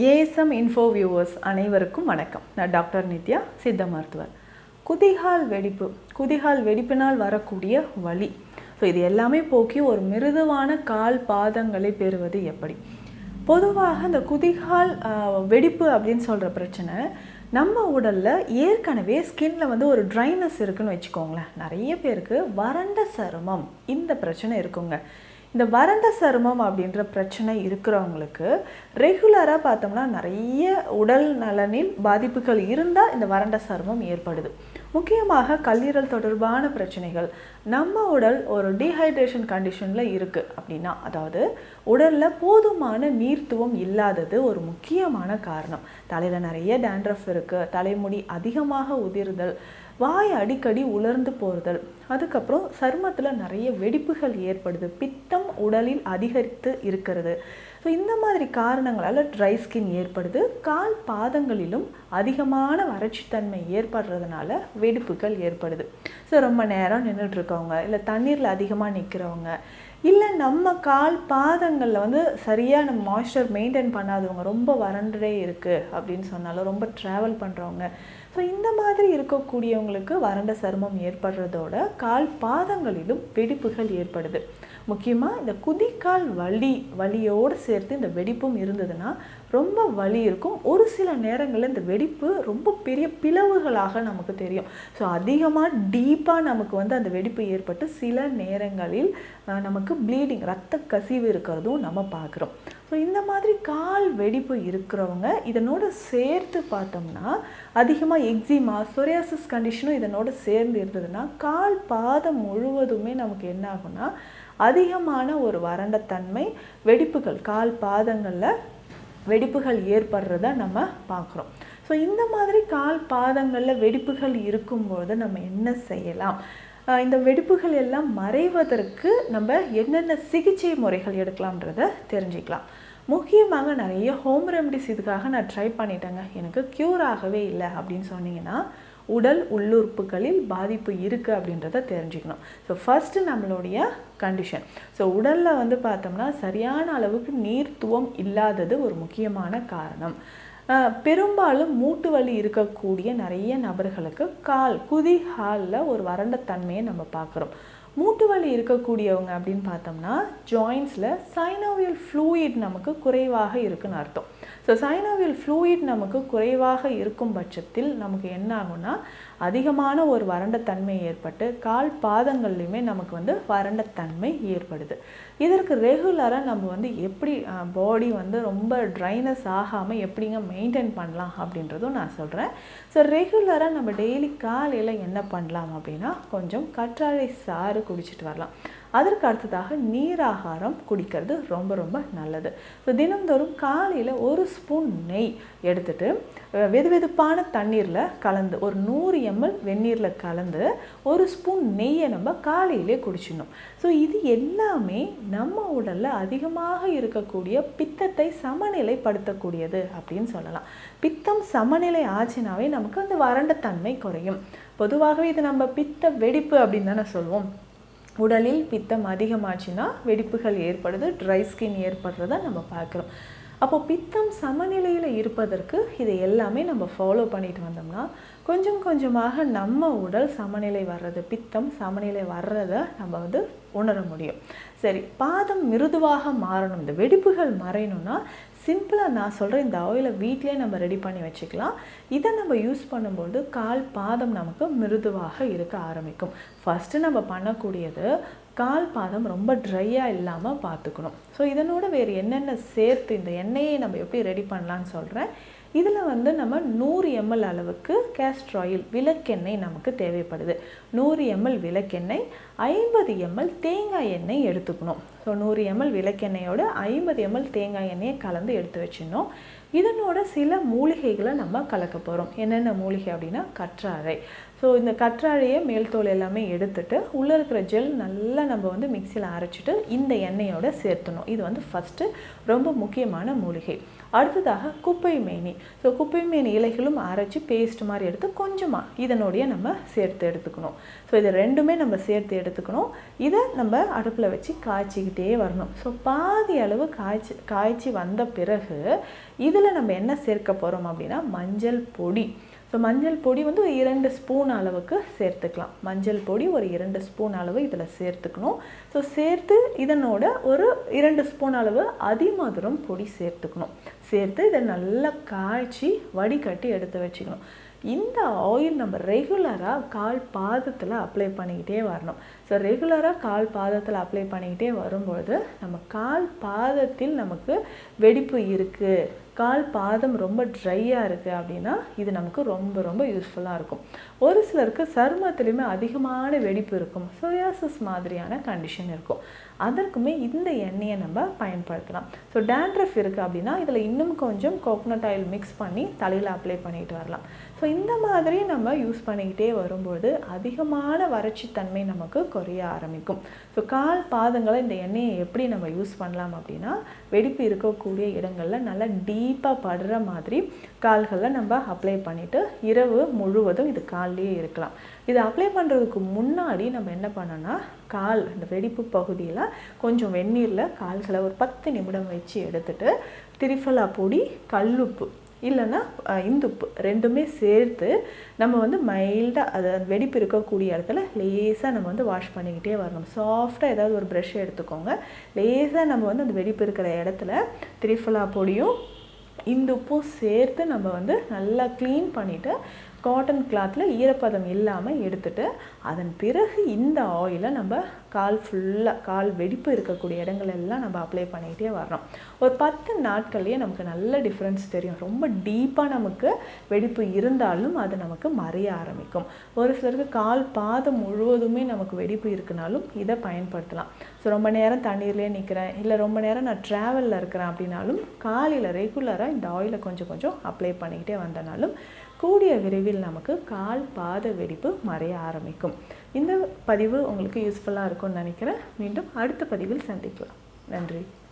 ASM info viewers அனைவருக்கும் வணக்கம். நான் டாக்டர் நித்யா சித்த மருத்துவர். குதிகால் வெடிப்பு. குதிகால் வெடிப்பினால் வரக்கூடிய வலி. ஸோ இது எல்லாமே போக்கி ஒரு மிருதுவான கால் பாதங்களை பெறுவது எப்படி? பொதுவாக இந்த குதிகால் வெடிப்பு அப்படின்னு சொல்கிற பிரச்சனை நம்ம உடலில் ஏற்கனவே ஸ்கின்ல வந்து ஒரு ட்ரைனஸ் இருக்குன்னு வச்சுக்கோங்களேன். நிறைய பேருக்கு வறண்ட சருமம் இந்த பிரச்சனை இருக்குங்க. இந்த வறண்ட சருமம் அப்படின்ற பிரச்சனை இருக்கிறவங்களுக்கு ரெகுலராக பார்த்தோம்னா நிறைய உடல் நலனில் பாதிப்புகள் இருந்தால் இந்த வறண்ட சருமம் ஏற்படுது. முக்கியமாக கல்லீரல் தொடர்பான பிரச்சனைகள். நம்ம உடல் ஒரு டீஹைட்ரேஷன் கண்டிஷனில் இருக்குது அப்படின்னா அதாவது உடலில் போதுமான நீர்த்துவம் இல்லாதது ஒரு முக்கியமான காரணம். தலையில் நிறைய டேண்ட்ரஃப் இருக்குது தலைமுடி அதிகமாக உதிர்தல் வாய் அடிக்கடி உலர்ந்து போறுதல். அதுக்கப்புறம் சருமத்தில் நிறைய வெடிப்புகள் ஏற்படுது. பித்தம் உடலில் அதிகரித்து இருக்கிறது. ஸோ இந்த மாதிரி காரணங்களால் ட்ரை ஸ்கின் ஏற்படுது. கால் பாதங்களிலும் அதிகமான வறட்சித்தன்மை ஏற்படுறதுனால வெடிப்புகள் ஏற்படுது. ஸோ ரொம்ப நேரம் நின்றுட்டு இருக்கவங்க இல்லை தண்ணீரில் அதிகமாக நிற்கிறவங்க இல்லை நம்ம கால் பாதங்களில் வந்து சரியாக நம்ம மாய்ஸ்சர் மெயின்டைன் பண்ணாதவங்க ரொம்ப வறண்டே இருக்குது அப்படின்னு சொன்னாலும் ரொம்ப ட்ராவல் பண்ணுறவங்க ஸோ இந்த மாதிரி இருக்கக்கூடியவங்களுக்கு வறண்ட சருமம் ஏற்படுறதோட கால் பாதங்களிலும் வெடிப்புகள் ஏற்படுது. முக்கியமாக இந்த குதிக்கால் வலி வலியோடு சேர்த்து இந்த வெடிப்பும் இருந்ததுன்னா ரொம்ப வலி இருக்கும். ஒரு சில நேரங்களில் இந்த வெடிப்பு ரொம்ப பெரிய பிளவுகளாக நமக்கு தெரியும். ஸோ அதிகமாக டீப்பாக நமக்கு வந்து அந்த வெடிப்பு ஏற்பட்டு சில நேரங்களில் நமக்கு ப்ளீடிங் ரத்த கசிவு இருக்கிறதும் நம்ம பார்க்குறோம். ஸோ இந்த மாதிரி கால் வெடிப்பு இருக்கிறவங்க இதனோட சேர்த்து பார்த்தோம்னா அதிகமாக எக்ஸிமா சொரியாசிஸ் கண்டிஷனும் இதனோட சேர்ந்து இருந்ததுன்னா கால் பாதம் முழுவதுமே நமக்கு என்ன ஆகும்னா அதிகமான ஒரு வறண்ட தன்மை வெடிப்புகள் கால் பாதங்களில் வெடிப்புகள் ஏற்படுறத நம்ம பார்க்குறோம். ஸோ இந்த மாதிரி கால் பாதங்களில் வெடிப்புகள் இருக்கும்போது நம்ம என்ன செய்யலாம்? இந்த வெடிப்புகள் எல்லாம் மறைவதற்கு நம்ம என்னென்ன சிகிச்சை முறைகள் எடுக்கலாம்ன்றத தெரிஞ்சுக்கலாம். முக்கியமாக நிறைய ஹோம் ரெமடிஸ் இதுக்காக நான் ட்ரை பண்ணிட்டேங்க. எனக்கு க்யூர் ஆகவே இல்லை அப்படின்னு சொன்னீங்கன்னா உடல் உள்ளுறுப்புகளில் பாதிப்பு இருக்குது அப்படின்றத தெரிஞ்சுக்கணும். ஸோ ஃபஸ்ட்டு நம்மளுடைய கண்டிஷன் ஸோ உடலில் வந்து பார்த்தோம்னா சரியான அளவுக்கு நீர்த்துவம் இல்லாதது ஒரு முக்கியமான காரணம். பெரும்பாலும் மூட்டு வலி இருக்கக்கூடிய நிறைய நபர்களுக்கு கால் குதி ஹாலில் ஒரு வறண்ட தன்மையை நம்ம பார்க்குறோம். மூட்டு வலி இருக்கக்கூடியவங்க அப்படின்னு பார்த்தோம்னா ஜாயின்ஸில் சைனோவியல் ஃப்ளூயிட் நமக்கு குறைவாக இருக்குன்னு அர்த்தம். ஸோ சைனோவியல் ஃப்ளூயிட் நமக்கு குறைவாக இருக்கும் பட்சத்தில் நமக்கு என்ன ஆகும்னா அதிகமான ஒரு வறண்ட தன்மை ஏற்பட்டு கால் பாதங்கள்லையுமே நமக்கு வந்து வறண்ட தன்மை ஏற்படுது. இதற்கு ரெகுலராக நம்ம வந்து எப்படி பாடி வந்து ரொம்ப ட்ரைனஸ் ஆகாமல் எப்படிங்க மெயின்டைன் பண்ணலாம் அப்படின்றதும் நான் சொல்கிறேன் ஸோ ரெகுலராக நம்ம டெய்லி காலையில் என்ன பண்ணலாம் அப்படின்னா கொஞ்சம் கற்றாழை சாறு குடிச்சிட்டு வரலாம். அதற்கு அடுத்ததாக நீராகாரம் குடிக்கிறது ரொம்ப ரொம்ப நல்லது. ஸோ தினந்தோறும் காலையில் ஒரு ஸ்பூன் நெய் எடுத்துகிட்டு வெதுவெதுப்பான தண்ணீரில் கலந்து ஒரு நூறு எம்எல் வெந்நீரில் கலந்து ஒரு ஸ்பூன் நெய்யை நம்ம காலையிலே குடிச்சிடணும். ஸோ இது எல்லாமே நம்ம உடலில் அதிகமாக இருக்கக்கூடிய பித்தத்தை சமநிலைப்படுத்தக்கூடியது அப்படின்னு சொல்லலாம். பித்தம் சமநிலை ஆச்சுனாவே நமக்கு அந்த வறண்ட தன்மை குறையும். பொதுவாகவே இது நம்ம பித்த வெடிப்பு அப்படின்னு தானே சொல்லுவோம் உடலில் பித்தம் அதிகமாச்சுன்னா வெடிப்புகள் ஏற்படுது ட்ரை ஸ்கின் ஏற்படுறத நம்ம பார்க்குறோம். அப்போ பித்தம் சமநிலையில் இருப்பதற்கு இதை எல்லாமே நம்ம ஃபாலோ பண்ணிட்டு வந்தோம்னா கொஞ்சம் கொஞ்சமாக நம்ம உடல் சமநிலை வர்றது பித்தம் சமநிலை வர்றதை நம்ம வந்து உணர முடியும். சரி பாதம் மிருதுவாக மாறணும். இந்த வெடிப்புகள் மறையணும்னா சிம்பிளாக நான் சொல்கிறேன் இந்த ஆயிலை வீட்டிலே நம்ம ரெடி பண்ணி வச்சுக்கலாம். இதை நம்ம யூஸ் பண்ணும்போது கால் பாதம் நமக்கு மிருதுவாக இருக்க ஆரம்பிக்கும். ஃபஸ்ட்டு நம்ம பண்ணக்கூடியது கால் பாதம் ரொம்ப ட்ரையாக இல்லாமல் பார்த்துக்கணும். ஸோ இதனோட வேறு என்னென்ன சேர்த்து இந்த எண்ணெயை நம்ம எப்படி ரெடி பண்ணலான்னு சொல்கிறேன் இதில் வந்து நம்ம நூறு எம்எல் அளவுக்கு கேஸ்ட்ர் ஆயில் விளக்கெண்ணெய் நமக்கு தேவைப்படுது. நூறு எம்எல் விளக்கெண்ணெய் ஐம்பது எம்எல் தேங்காய் எண்ணெய் எடுத்துக்கணும். ஸோ நூறு எம்எல் விளக்கெண்ணெயோட ஐம்பது எம்எல் தேங்காய் எண்ணெயை கலந்து எடுத்து வச்சிடணும். இதனோட சில மூலிகைகளை நம்ம கலக்க போகிறோம் என்னென்ன மூலிகை அப்படின்னா கற்றாழை. ஸோ இந்த கற்றாழையை மேல் தோல் எல்லாமே எடுத்துட்டு உள்ளே இருக்கிற ஜெல் நல்லா நம்ம வந்து மிக்சியில் அரைச்சிட்டு இந்த எண்ணெயோடு சேர்த்தணும். இது வந்து ஃபஸ்ட்டு ரொம்ப முக்கியமான மூலிகை. அடுத்ததாக குப்பை மேனி. ஸோ குப்பை மேனி இலைகளும் அரைச்சி பேஸ்ட் மாதிரி எடுத்து கொஞ்சமாக இதனுடைய நம்ம சேர்த்து எடுத்துக்கணும். ஸோ இது ரெண்டுமே நம்ம சேர்த்து எடுத்துக்கணும். இதை நம்ம அடுப்பில் வச்சு காய்ச்சிக்கிட்டே வரணும். ஸோ பாதி அளவு காய்ச்சி காய்ச்சி வந்த பிறகு இதில் நம்ம என்ன சேர்க்க போகிறோம் அப்படின்னா மஞ்சள் பொடி. ஸோ மஞ்சள் பொடி வந்து ஒரு இரண்டு ஸ்பூன் அளவுக்கு சேர்த்துக்கலாம். மஞ்சள் பொடி ஒரு இரண்டு ஸ்பூன் அளவு இதில் சேர்த்துக்கணும். ஸோ சேர்த்து இதனோட ஒரு இரண்டு ஸ்பூன் அளவு அதிமதுரம் பொடி சேர்த்துக்கணும். சேர்த்து இதை நல்லா காய்ச்சி வடிகட்டி எடுத்து வச்சுக்கணும். இந்த ஆயில் நம்ம ரெகுலராக கால் பாதத்தில் அப்ளை பண்ணிக்கிட்டே வரணும். ஸோ ரெகுலராக கால் பாதத்தில் அப்ளை பண்ணிக்கிட்டே வரும்பொழுது நம்ம கால் பாதத்தில் நமக்கு வெடிப்பு இருக்குது கால் பாதம் ரொம்ப ட்ரையாக இருக்குது அப்படின்னா இது நமக்கு ரொம்ப ரொம்ப யூஸ்ஃபுல்லாக இருக்கும். ஒரு சிலருக்கு சருமத்துலேயுமே அதிகமான வெடிப்பு இருக்கும். சொரியாசிஸ் மாதிரியான கண்டிஷன் இருக்கும். அதற்குமே இந்த எண்ணெயை நம்ம பயன்படுத்தலாம். ஸோ டேண்ட்ரஃப் இருக்குது அப்படின்னா இதில் இன்னும் கொஞ்சம் கோகோனட் ஆயில் மிக்ஸ் பண்ணி தலையில் அப்ளை பண்ணிட்டு வரலாம். ஸோ இந்த மாதிரி நம்ம யூஸ் பண்ணிக்கிட்டே வரும்போது அதிகமான வறட்சித்தன்மை நமக்கு குறைய ஆரம்பிக்கும். ஸோ கால் பாதங்களை இந்த எண்ணெயை எப்படி நம்ம யூஸ் பண்ணலாம் அப்படின்னா வெடிப்பு இருக்கக்கூடிய இடங்களில் நல்லா டீப்பாக படுற மாதிரி கால்களில் நம்ம அப்ளை பண்ணிவிட்டு இரவு முழுவதும் இது கால்லேயே இருக்கலாம். இது அப்ளை பண்ணுறதுக்கு முன்னாடி நம்ம என்ன பண்ணோன்னா கால் இந்த வெடிப்பு பகுதியில் கொஞ்சம் வெந்நீரில் கால்களை ஒரு பத்து நிமிடம் வச்சு எடுத்துகிட்டு திரிஃபலா பொடி கல்லுப்பு இல்லைன்னா இந்துப்பு ரெண்டுமே சேர்த்து நம்ம வந்து மைல்டாக அது வெடிப்பு இருக்கக்கூடிய இடத்துல லேசாக நம்ம வந்து வாஷ் பண்ணிக்கிட்டே வரணும். சாஃப்டாக ஏதாவது ஒரு ப்ரெஷ் எடுத்துக்கோங்க. லேசாக நம்ம வந்து அந்த வெடிப்பு இருக்கிற இடத்துல திரிஃபலா பொடியும் இந்துப்பும் சேர்த்து நம்ம வந்து நல்லா க்ளீன் பண்ணிவிட்டு காட்டன் கிளாத்தில் ஈரப்பதம் இல்லாமல் எடுத்துட்டு அதன் பிறகு இந்த ஆயிலை நம்ம கால் ஃபுல்லாக கால் வெடிப்பு இருக்கக்கூடிய இடங்கள் எல்லாம் நம்ம அப்ளை பண்ணிக்கிட்டே வர்றோம். ஒரு பத்து நாட்கள்லேயே நமக்கு நல்ல டிஃப்ரென்ஸ் தெரியும். ரொம்ப டீப்பாக நமக்கு வெடிப்பு இருந்தாலும் அது நமக்கு மறைய ஆரம்பிக்கும். ஒரு சிலருக்கு கால் பாதம் முழுவதுமே நமக்கு வெடிப்பு இருக்குனாலும் இதை பயன்படுத்தலாம். ஸோ ரொம்ப நேரம் தண்ணீர்லேயே நிற்கிறேன் இல்லை ரொம்ப நேரம் நான் ட்ராவலில் இருக்கிறேன் அப்படின்னாலும் காலையில் ரெகுலராக இந்த ஆயிலை கொஞ்சம் கொஞ்சம் அப்ளை பண்ணிக்கிட்டே வந்தனாலும் கூடிய விரைவில் நமக்கு கால் பாத வெடிப்பு மறைய ஆரம்பிக்கும். இந்த பதிவு உங்களுக்கு யூஸ்ஃபுல்லாக இருக்கும்னு நினைக்கிறேன். மீண்டும் அடுத்த பதிவில் சந்திக்கலாம். நன்றி.